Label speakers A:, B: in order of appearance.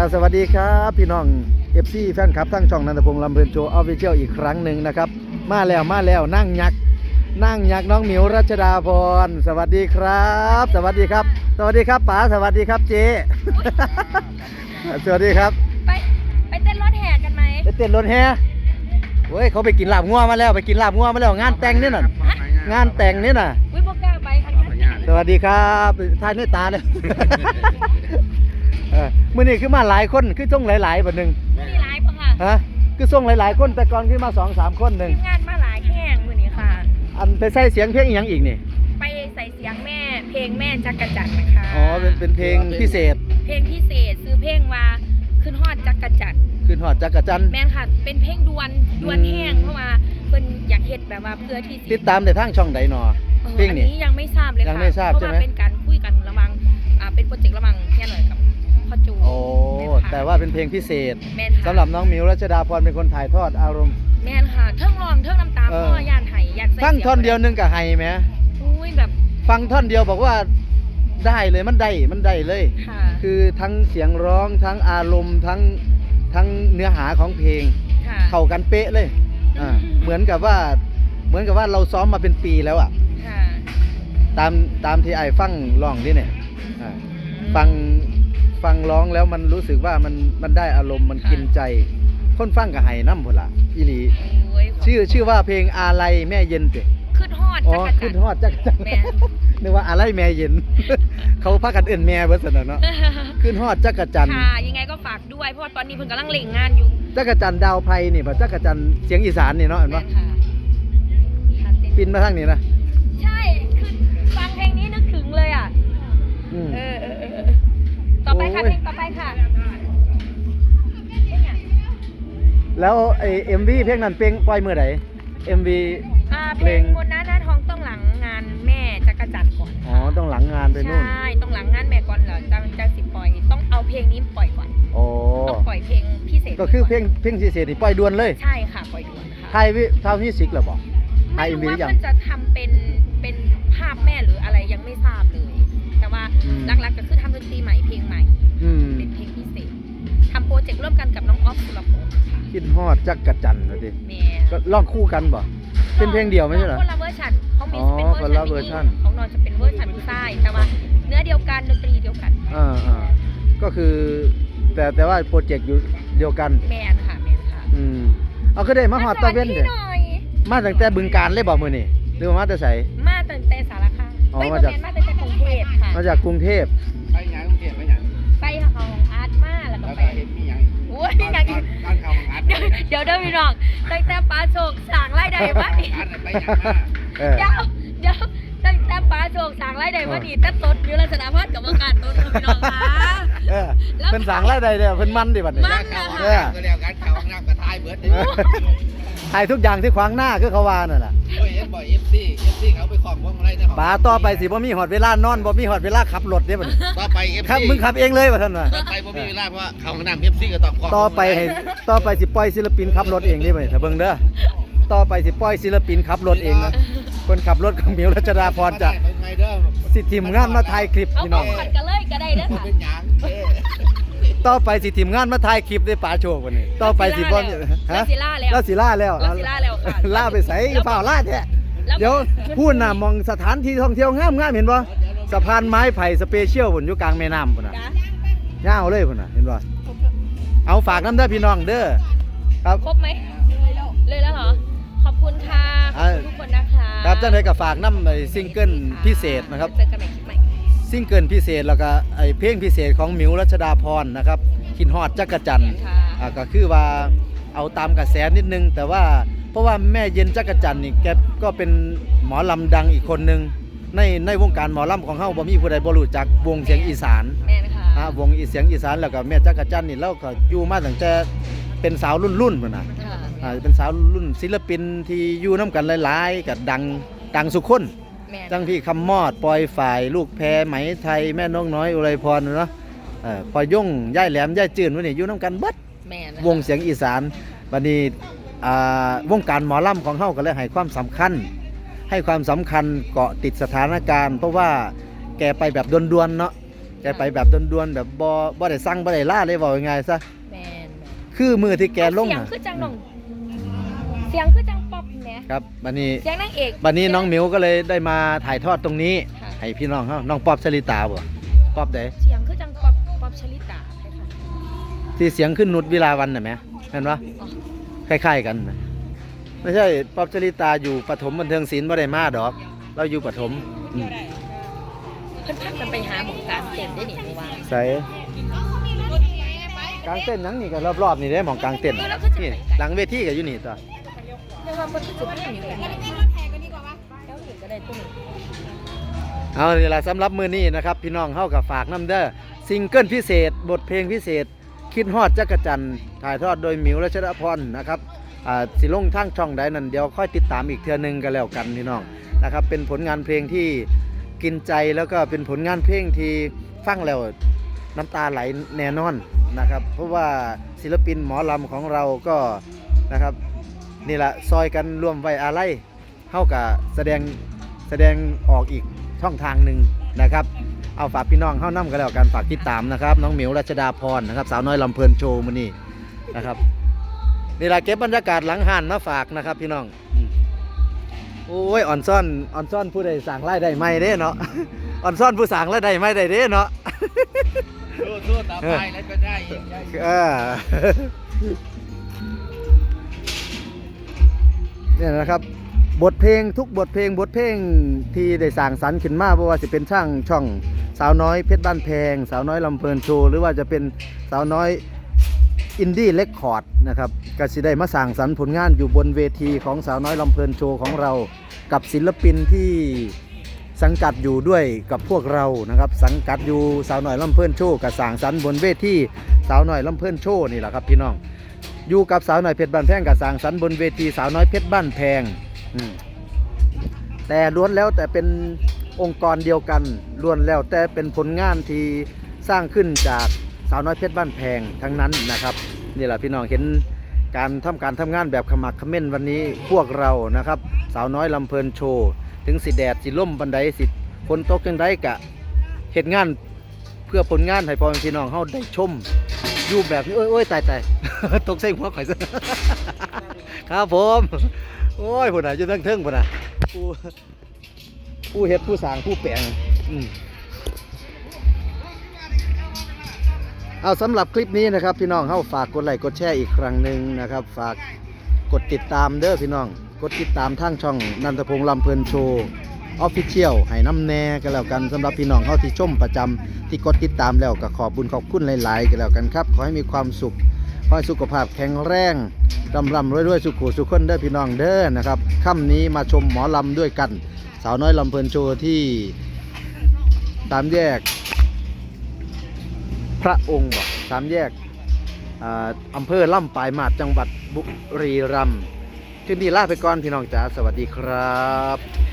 A: ราบสวัสดีครับพี่น้องเอฟซีแฟนคลับทั้งช่องนันทพงษ์ลำเพลินโชว์ออฟฟิเชียลอีกครั้งหนึ่งนะครับ มาแล้วมาแล้วนั่งยักษ์นั่งยักษ์น้องหมิวรัชดาพร สวัสดีครับ สวัสดีครับ สวัสดีครับป๋าสวัสดีครับเจ๊ สวัสดีครับ
B: ไปไปเต้นรถแห่กันไหม
A: ไปเต้นรถแห่เว้ยเขาไปกินลาบงัวมาแล้วไปกินลาบงัวมาแล้วงานแต่งนี่น่ะงานแต่งนี่น่ะ
B: วิบกล้าไปคันนั้น
A: สวัสดีครับทายด้วยตาเลย เออมื่อนี้คือมาหลายคนคือส่งหลายๆแบบหนึ่ง
B: มือนี้ไลฟ์ปะค่ะ
A: ฮะคือส่งหลายๆคนแต่ก่อนคือมาสองสามคนหนึ่ง
B: ทีมงานมาหลายแห่งมือนี้ค่ะ
A: อันไปใส่เสียงเพลงอหยังอีกนี่
B: ไปใส่เสียงแม่ เพลงแม่จักรจันทร์นะคะ
A: อ๋อเป็นเป็นเพลงพิเศษ
B: เพลงพิเศษซื้อเพลงว่าขึ้นฮอดจักรจันทร์
A: ขึ้นหอดจักรจันทร์
B: แม่นค่ะ เป็นเพลงดวนดวน
A: อืม
B: แห้งเพราะว่าเพิ่นอยากเฮ็ดแบบว่าเพื่อที่สิ
A: ติดตามแต่ทางช่องใดหนอ
B: ออ
A: เพลงนี่
B: อัยังไม่ทราบเลยค่ะ
A: ยังไม่ทราบ
B: เพราะ
A: ใช่
B: ว่า
A: ไหม
B: เป็นการคุยกันระหวังอ่าเป็นโปรเจกต์ระหวังเฮียหน่อยกับพ่อจู
A: โอ้
B: ม่นค่ะ
A: แต่ว่าเป็นเพลงพิเศษ
B: แม่นค่ะ
A: สำหรับน้องมิวรัชดาพรเป็นคนถ่ายทอดอารมณ์
B: แม่นค่ะเทิงร้องเทิงน้ำตา
A: เออ
B: พ่อย่านไห้ย่านใส่
A: ฟัง
B: สี
A: ท่อนเดียวนึงกับไฮไหม
B: อุ้ยแบบ
A: ฟังท่อนเดียวบอกว่าได้เลยมันได้มันได้เลย
B: ค่ะ
A: คือทั้งเสียงร้องทั้งอารมณ์ทั้งทั้งเนื้อหาของเพลง
B: ค่ะ
A: เข้ากันเป๊ะเลยอ่าเหมือนกับว่าเหมือนกับว่าเราซ้อมมาเป็นปีแล้วอะ
B: ค่ะ
A: ตามตามที่ไอ้ฟังร้องนี่เนี่ยอ่าฟัง ฟังร้องแล้วมันรู้สึกว่ามันมันได้อารมณ์มันกินใจ คนฟังกับไห้น้ำพุ่นละอีหลี
B: โอ้ย
A: ชื่อชื่อว่าเพลงอะไรแม่เย็นเตะ
B: ขึ้นฮอด
A: อ๋อ
B: จักรจั
A: ขึ้
B: น
A: น
B: ทร์
A: ฮอดจักรจันทร์
B: แม่
A: นึกว่าอะไรแม่เย็น เขาพากันเอื่นแม่เบิดสนะเนาะขึ้นฮอดจักรจันทร์
B: ค่ะ ยังไงก็ฝากด้วย เพราะว่าตอนนี้เพิ่นกำลังเล่งงานอยู่
A: จักรจันทร์ดาวไพรนี่ป่ะจักรจันทร์เสียงอีสานนี่เนาะเห็นปะ
B: แม่ค่ะค่ะเต้น
A: ปินมาทางนี้นะ
B: ใช่ ไปค่ะ
A: โอ้ย
B: เพลงต่อไปค่ะเพลงอะ
A: แล้วไอเอ็มวีเพลงนั้นเพลงปล่อยเมื่อไหร่เอ็มวี
B: อ่าเพลงบนหน้าหน้าท้องต้องหลังงานแม่จักรจันทร์ก่อน
A: อ๋อต้องหลังงานไปนู่น
B: ใช่ต้องหลังงานแม่ก่อนเหรอจะจะสิปล่อย ต้องเอาเพลงนี้ปล่อยก่อน
A: โอ้
B: ต้องปล่อยเพลงพิเศษ
A: ก็คือเพลง
B: ก่น
A: เพลงพิเศษนี่ปล่อยด่วนเลย
B: ใช่ค่ะปล่อยด่วนค่ะ
A: ไทยวิทาวมิวสิกเหรอบอกไทย
B: ไม่รู้
A: MV
B: ว่า
A: ยัง
B: เพื่อนจะทำเป็นเป็นภาพแม่หรืออะไรยังไม่ทราบเลยแต่ ว่า
A: อืม
B: หลักๆก็คือทำดนตรีใหม่เพลงใหม่
A: อืม
B: เป็นเพลงพิเศษทำโปรเจกต์ร่วมกันกับน้องออฟสุรพงศ์ค่ะ
A: คิดฮอดจักรจันทร์นะดิ
B: แม่
A: ก็ร้องคู่กันบ่ เป็นเพลงเดียวไม่ใช่เหรอ
B: คนละเวอร์ชันของมีจะเป็น
A: อ๋อ
B: เวอร์
A: คนละเวอร์ชั
B: ชั
A: น
B: นของนอนจะเป็นเวอร์ชันผู้ชายแต่ว่าเนื้อเดียวกันดนตรีเดียวกัน
A: อ่าอ่าก็คือ แต่แต่ว่าโปรเจกต์อยู่เดียวกัน
B: แมนค่ะแมนค่ะ
A: อืมเอาก็ได้มาฮอดตะเว้น
B: มาส
A: เด้
B: ที่หน่อย
A: มาตั้งแต่บึงการเลยบ่มื้อนี่หรือว่ามาแต่ไส
B: มาตั้งแต่สารคาม
A: อ๋อ
B: เอ้ย
A: มา
B: บ่
A: จาก
B: แม่นมาตั้งแต่กรุงเทพค่ะ
A: มาจากกรุงเทพ
C: ไปหยังกรุงเทพไปหยัง
B: ไปของอาร์ตมาแล้วก็
C: แล้ว
B: ไป
C: ก็เห็นมีหยังอีก
B: โอ้ยอย่างอีก
C: บ้านเขาของอาร์ต
B: เดี๋ยวเดี๋ยวเด้อพี่น้องตั้งแต่ปลาโศกสั่งไล่ใดมาดิ
C: อาร์ตไปหยังมา
A: เออ
B: เดี๋ยวเดี๋ยวตั้งแต่ปลาโศกสั่งไล่ใดมาดิแต่ตดอยู่ลักษณะพัดกับอาการตดพี่น้องค่ะ
A: เออเพิ่นสร้างรายได้เด้อเพิ่นมันดิบัดนี้
B: มั
C: เข้าห้องน้ำก็แล้วกันเข้าห้องน้ำก็ทายเบิดเด้อ
A: ถ่ายทุกอย่างที่ขวางหน้าคือเขาว่านั่นน่ะ
C: เฮ้ยเห็นบ่ FC FC เขาไปของพวกอะไรในห้อง
A: ป๋าต่อไปสิบ่มีหอดเวลานอนบ่มีหอดเวลาขับรถเด้บัดนี้
C: ต่อไป FC
A: ครับมึงขับเองเลยว่าท่านว่า
C: ต่อไปบ่มีเวลาเพราะว่าเข้าห้องน้ำ FC ก็ต้องของ
A: ต่อไปให้ต่อไปสิปล่อยศิลปินขับรถเองนี่บัดนี้ถ้าเบิ่งเด้อต่อไปสิปล่อยศิลปินขับรถเองนะคนขับรถของหมิวรัชดาพรจะ
C: เป็นไงเด้อ
A: สิทีมงานมาถ่ายคลิป
B: เอา
A: พี่
B: ข
A: น้
B: อ
A: องง
B: ขวัญกันเลยก็ได้เด้อ
C: บ่
B: ค่ะ
C: เป็นหยังเอ้ย
A: ต่อไปสิทีมงานมาถ่ายคลิปได้ป๋าโชว์บัดนี้ ต่อไปสิบ่มี
B: ลาสิล่าแล้ว
A: ลาสิล่าแล้ว
B: ลาสิล่าแล้วค่ะ
A: ล่าไปไสเปล่าล่าแท้
B: แล้ว
A: เดี๋ยวพูดน่ะมองสถานที่ท่องเที่ยวงามงามๆเห็นบ่สะพานไม้ไผ่สเปเชียลพุ่นอยู่กลางแม่น้ำพุ่นน่ะ
B: จ้ะ
A: ยาวเลยพุ่นน่ะเห็นบ่เอาฝากน้ำเด้อพี่น้องเด้อครับ
B: ครบไหมเลยแล้วเหรอ ขอบคุณค่ะ ขอบคุณทุกคนนะคะ
A: ครับจังไดก็ฝากน้ำไอ้ซิงเกิลพิเศษนะครับ
B: เจอกันใหม่คลิปใหม่
A: ซิงเกิลพิเศษแล้วก็ไอ้เพลงพิเศษของหมิวรัชดาพรนะครับคินฮอดจักรจันทร์
B: ค่ะ
A: อ่าก็คือว่าเอาตามกระแสนิดนึง แต่ว่า เพราะว่าแม่เย็นจักรจันทร์นี่แกก็เป็นหมอลำดังอีกคนนึงในในวงการหมอลำของเฮาบ่มีผู้ใดบ่รู้จักวงเสียงอีสาน
B: แม่นะคะ
A: อ่าวงอีเสียงอีสานแล้วก็แม่จักรจันทร์นี่เราก็อยู่มาตั้งแต่เป็นสาวรุ่นๆพุ่นน่ะ
B: ค่ะ
A: อ่าเป็นสาวรุ่นศิลปินที่อยู่น้กันหลายๆก็ดังดังสุคน
B: แม่
A: จังพี่คำมอดปอยฝ่าย ลูกแพรไหมไทยแม่นกน้อยอุไรพรเนาะเอ่อปอยย่งย่ายแหลมย่ายจืนวันนี้อยู่น้กันเบิด
B: แม่นะคะ
A: วงเสียงอีสานบัดนี้อ่า วงการหมอลำของเฮาก็เลยให้ความสำคัญ ให้ความสำคัญเกาะติดสถานการณ์ เพราะว่าแกไปแบบด่วนๆเนาะแกไปแบบด่วนๆแบบบ่บ่ได้สั่งบ่ได้ล่าเลยเว้าง่ายๆซะ
B: แมน
A: คือมือที่แกลง
B: เสียง
A: น่ะ
B: คือจังน้องเสียงคือจังป๊อปแหม
A: ครับบัดนี้
B: เสียงนางเอก
A: บัดนี้น้องหมิวก็เลยได้มาถ่ายทอดตรงนี้
B: ค่ะ
A: ให้พี่น้องเฮาน้องป๊อบชลิตาบ่ป๊อบใด
B: เสียงคือจังป๊อปป๊อปชลิตาใช่ค่ะ
A: ที่เสียงขึ้นนุดวิลาวันน่ะแหมเห็นปะ
B: อ๋อ
A: คล้ายๆกันน่ะไม่ใช่ป๊อบชลิตาอยู่ปฐมบันเทิงศิลป์บ่ได้มาดอก เราอยู่ปฐมอืม
B: เพิ่นพักกันไปหาหมองกลารเต็นได้นี่เมื่อวาน
A: ใส่กลางเต้นหยังนี่ก็รอบๆนี่เด้หมองกลางเต้น
B: เออแล้วคือจะ
A: นี่
B: ไปไกล
A: หลังเวทีก็อยู่นี่ตัว
B: เรียกว่าเพิ่นคือจุดที่อยู่กันแล้วอยู่ก็ได้ตัวนี้
A: เอาเวลาสำหรับมือนี้นะครับ พี่น้องเข้ากับฝากน้ำเด้อซิงเกิลพิเศษ บทเพลงพิเศษ คิดฮอดจักรจันถ่ายทอดโดยหมิวรัชรพรนะครับอ่าสิลงทางช่องใดนั่นเดี๋ยวค่อยติดตามอีกเทื่อนึงกันแล้วกันพี่น้องนะครับเป็นผลงานเพลงที่กินใจแล้วก็เป็นผลงานเพลงที่ฟังแล้วน้ำตาไหลแน่นอนนะครับเพราะว่าศิลปินหมอลำของเราก็นะครับนี่แหละซอยกันร่วมไว้อาลัยเท่ากับแสดงแสดงออกอีกช่องทางหนึ่งนะครับ เอาฝากพี่น้องเข้านํกันแล้วกันฝากติดตามนะครับ น้องหมิวรัชดาพรนะครับ สาวน้อยลำเพลินโชว์มือนี่นะครับนี่แหละเก็บบรรยากาศหลังหันมาฝากนะครับ พี่น้องอืมโอ้ยอ่อนซ่อนอ่อนซ่อนผู้ใดสั่งไล่ได้ไหมเด้เนาะอ่อนซ่อนผู้สั่งไล่ได้ไหมได้เด้เนาะ
C: สู้ๆต่อไปแล้วก็ได้อีกได้อีก
A: เออเนี่ยนะครับบทเพลงทุกบทเพลงบทเพลงที่ได้สร้างสรรค์ขึ้นมาเพราะว่าจะเป็นช่างช่อง สาวน้อยเพชรบ้านแพง สาวน้อยลำเพลินโชว์หรือว่าจะเป็นสาวน้อยอินดี้เลคคอร์ดนะครับก็สิได้มาสร้างสรรค์ผลงานอยู่บนเวทีของสาวน้อยลำเพลินโชว์ของเรา กับศิลปินที่สังกัดอยู่ด้วยกับพวกเรานะครับสังกัดอยู่สาวน้อยลำเพลินโชว์กับสร้างสรรค์บนเวทีสาวน้อยลำเพลินโชว์นี่แหละครับพี่น้องอยู่กับสาวน้อยเพชรบ้านแพงกับสร้างสรรค์บนเวทีสาวน้อยเพชรบ้านแพงแต่ล้วนแล้วแต่เป็น องค์กรเดียวกันล้วนแล้วแต่เป็นผลงานที่สร้างขึ้นจากสาวน้อยเพชรบ้านแพงทั้งนั้นนะครับนี่แหละพี่น้องเห็นการทำการทำงานแบบขมักเขม้นวันนี้พวกเรานะครับ สาวน้อยลำเพลินโชว์ถึงสิแดดสิล่มบันไดสิฝนตกจังไดกะเหตุงานเพื่อผลงานให้พ่อแม่พี่น้องเฮาได้ชมอยู่แบบนี้โอ้ยโอ้ยตายตายตกใส่หัวข่อยซะครับผม โอ้ยพุ่นน่ะอยู่เทิงๆพุ่นน่ะ ผู้เฮ็ดผู้สร้างผู้แปลงอืมเอาสำหรับคลิปนี้นะครับ พี่น้องเฮาฝากกดไลค์กดแชร์อีกครั้งหนึ่งนะครับ ฝากกดติดตามเด้อพี่น้อง กดติดตามทางช่องนันทพงษ์ลำเพลินโชว์ออฟฟิเชียลให้น้ำแน่กันแล้วกันสำหรับพี่น้องเฮาที่ชมประจำที่กดติดตามแล้วก็ขอบบุญขอบคุณหลาย ๆกันแล้วกันครับ ขอให้มีความสุข ขอให้สุขภาพแข็งแรงรำรำรวยรวยสุขุสุขคนเด้อพี่น้องเด้อนะครับค่ำนี้มาชมหมอลำด้วยกัน สาวน้อยลำเพลินโชว์ที่สามแยก พระองค์สามแยกอ่าอำเภอล่ำปลายมาดจังหวัดบุรีรัมย์คืนนี้ลาไปก่อนพี่น้องจ๋าสวัสดีครับ